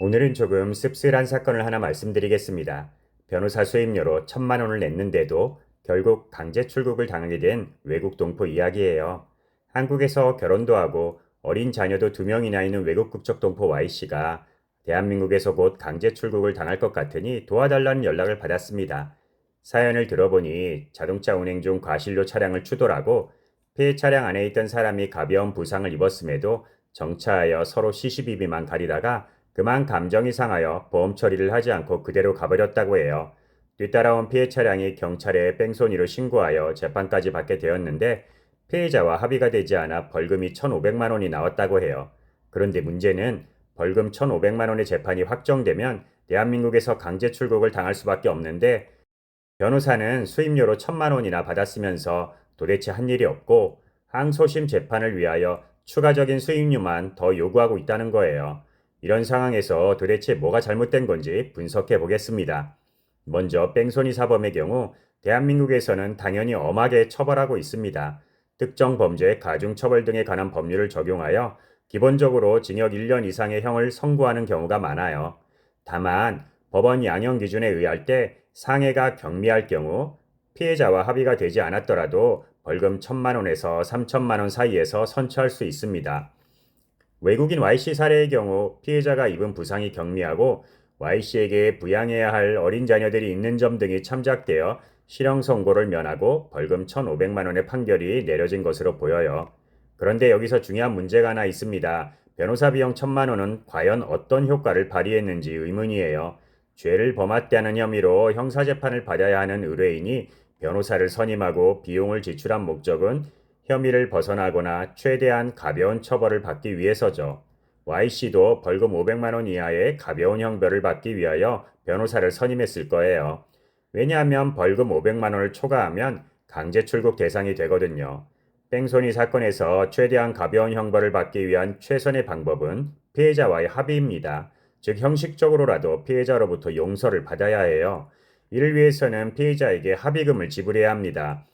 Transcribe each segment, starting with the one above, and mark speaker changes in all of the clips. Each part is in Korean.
Speaker 1: 오늘은 조금 씁쓸한 사건을 하나 말씀드리겠습니다. 변호사 수임료로 천만 원을 냈는데도 결국 강제 출국을 당하게 된 외국 동포 이야기예요. 한국에서 결혼도 하고 어린 자녀도 두 명이나 있는 외국 국적 동포 Y씨가 대한민국에서 곧 강제 출국을 당할 것 같으니 도와달라는 연락을 받았습니다. 사연을 들어보니 자동차 운행 중 과실로 차량을 추돌하고 피해 차량 안에 있던 사람이 가벼운 부상을 입었음에도 정차하여 서로 시시비비만 가리다가 그만 감정이 상하여 보험 처리를 하지 않고 그대로 가버렸다고 해요. 뒤따라온 피해 차량이 경찰에 뺑소니로 신고하여 재판까지 받게 되었는데 피해자와 합의가 되지 않아 벌금이 1,500만 원이 나왔다고 해요. 그런데 문제는 벌금 1,500만 원의 재판이 확정되면 대한민국에서 강제 출국을 당할 수밖에 없는데 변호사는 수임료로 1,000만 원이나 받았으면서 도대체 한 일이 없고 항소심 재판을 위하여 추가적인 수임료만 더 요구하고 있다는 거예요. 이런 상황에서 도대체 뭐가 잘못된 건지 분석해 보겠습니다. 먼저 뺑소니 사범의 경우 대한민국에서는 당연히 엄하게 처벌하고 있습니다. 특정 범죄, 가중처벌 등에 관한 법률을 적용하여 기본적으로 징역 1년 이상의 형을 선고하는 경우가 많아요. 다만 법원 양형 기준에 의할 때 상해가 경미할 경우 피해자와 합의가 되지 않았더라도 벌금 1천만 원에서 3천만 원 사이에서 선처할 수 있습니다. 외국인 Y씨 사례의 경우 피해자가 입은 부상이 경미하고 Y씨에게 부양해야 할 어린 자녀들이 있는 점 등이 참작되어 실형 선고를 면하고 벌금 1,500만 원의 판결이 내려진 것으로 보여요. 그런데 여기서 중요한 문제가 하나 있습니다. 변호사 비용 1,000만 원은 과연 어떤 효과를 발휘했는지 의문이에요. 죄를 범했다는 혐의로 형사재판을 받아야 하는 의뢰인이 변호사를 선임하고 비용을 지출한 목적은 혐의를 벗어나거나 최대한 가벼운 처벌을 받기 위해서죠. Y씨도 벌금 500만 원 이하의 가벼운 형벌을 받기 위하여 변호사를 선임했을 거예요. 왜냐하면 벌금 500만 원을 초과하면 강제 출국 대상이 되거든요. 뺑소니 사건에서 최대한 가벼운 형벌을 받기 위한 최선의 방법은 피해자와의 합의입니다. 즉 형식적으로라도 피해자로부터 용서를 받아야 해요. 이를 위해서는 피해자에게 합의금을 지불해야 합니다.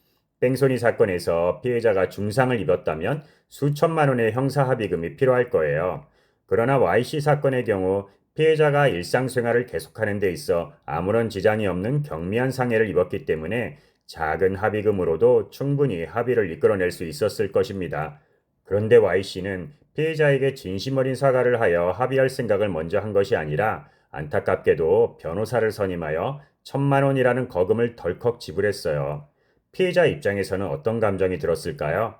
Speaker 1: 뺑소니 사건에서 피해자가 중상을 입었다면 수천만 원의 형사 합의금이 필요할 거예요. 그러나 YC 사건의 경우 피해자가 일상생활을 계속하는 데 있어 아무런 지장이 없는 경미한 상해를 입었기 때문에 작은 합의금으로도 충분히 합의를 이끌어낼 수 있었을 것입니다. 그런데 Y씨는 피해자에게 진심 어린 사과를 하여 합의할 생각을 먼저 한 것이 아니라 안타깝게도 변호사를 선임하여 천만 원이라는 거금을 덜컥 지불했어요. 피해자 입장에서는 어떤 감정이 들었을까요?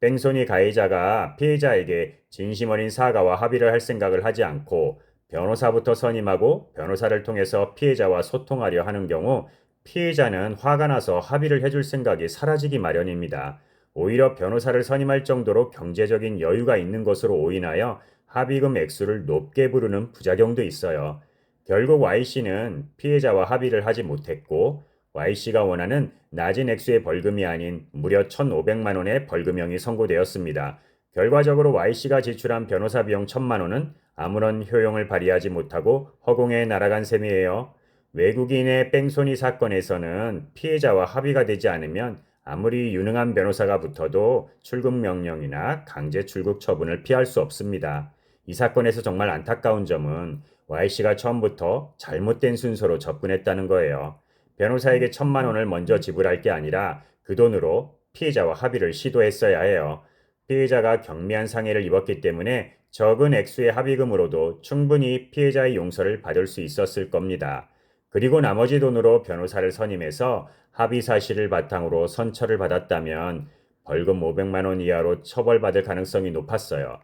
Speaker 1: 뺑소니 가해자가 피해자에게 진심 어린 사과와 합의를 할 생각을 하지 않고 변호사부터 선임하고 변호사를 통해서 피해자와 소통하려 하는 경우 피해자는 화가 나서 합의를 해줄 생각이 사라지기 마련입니다. 오히려 변호사를 선임할 정도로 경제적인 여유가 있는 것으로 오인하여 합의금 액수를 높게 부르는 부작용도 있어요. 결국 Y씨는 피해자와 합의를 하지 못했고 Y씨가 원하는 낮은 액수의 벌금이 아닌 무려 1,500만 원의 벌금형이 선고되었습니다. 결과적으로 Y씨가 지출한 변호사 비용 1,000만 원은 아무런 효용을 발휘하지 못하고 허공에 날아간 셈이에요. 외국인의 뺑소니 사건에서는 피해자와 합의가 되지 않으면 아무리 유능한 변호사가 붙어도 출국 명령이나 강제 출국 처분을 피할 수 없습니다. 이 사건에서 정말 안타까운 점은 Y씨가 처음부터 잘못된 순서로 접근했다는 거예요. 변호사에게 천만 원을 먼저 지불할 게 아니라 그 돈으로 피해자와 합의를 시도했어야 해요. 피해자가 경미한 상해를 입었기 때문에 적은 액수의 합의금으로도 충분히 피해자의 용서를 받을 수 있었을 겁니다. 그리고 나머지 돈으로 변호사를 선임해서 합의 사실을 바탕으로 선처를 받았다면 벌금 500만 원 이하로 처벌받을 가능성이 높았어요.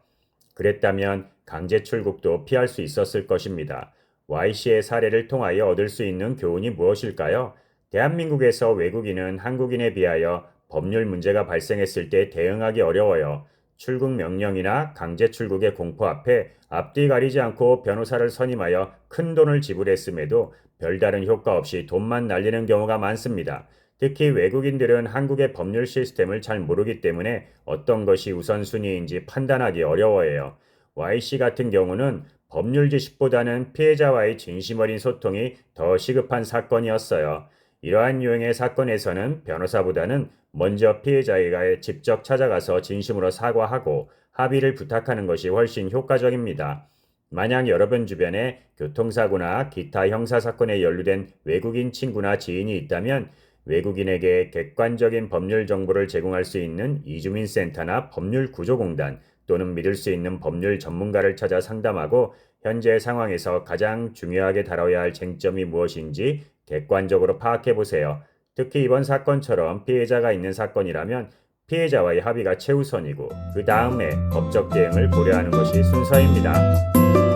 Speaker 1: 그랬다면 강제 출국도 피할 수 있었을 것입니다. Y씨의 사례를 통하여 얻을 수 있는 교훈이 무엇일까요? 대한민국에서 외국인은 한국인에 비하여 법률 문제가 발생했을 때 대응하기 어려워요. 출국 명령이나 강제 출국의 공포 앞에 앞뒤 가리지 않고 변호사를 선임하여 큰 돈을 지불했음에도 별다른 효과 없이 돈만 날리는 경우가 많습니다. 특히 외국인들은 한국의 법률 시스템을 잘 모르기 때문에 어떤 것이 우선순위인지 판단하기 어려워해요. Y씨 같은 경우는 법률 지식보다는 피해자와의 진심 어린 소통이 더 시급한 사건이었어요. 이러한 유형의 사건에서는 변호사보다는 먼저 피해자에게 직접 찾아가서 진심으로 사과하고 합의를 부탁하는 것이 훨씬 효과적입니다. 만약 여러분 주변에 교통사고나 기타 형사사건에 연루된 외국인 친구나 지인이 있다면 외국인에게 객관적인 법률 정보를 제공할 수 있는 이주민 센터나 법률 구조공단 또는 믿을 수 있는 법률 전문가를 찾아 상담하고 현재 상황에서 가장 중요하게 다뤄야 할 쟁점이 무엇인지 객관적으로 파악해 보세요. 특히 이번 사건처럼 피해자가 있는 사건이라면 피해자와의 합의가 최우선이고 그 다음에 법적 대응을 고려하는 것이 순서입니다.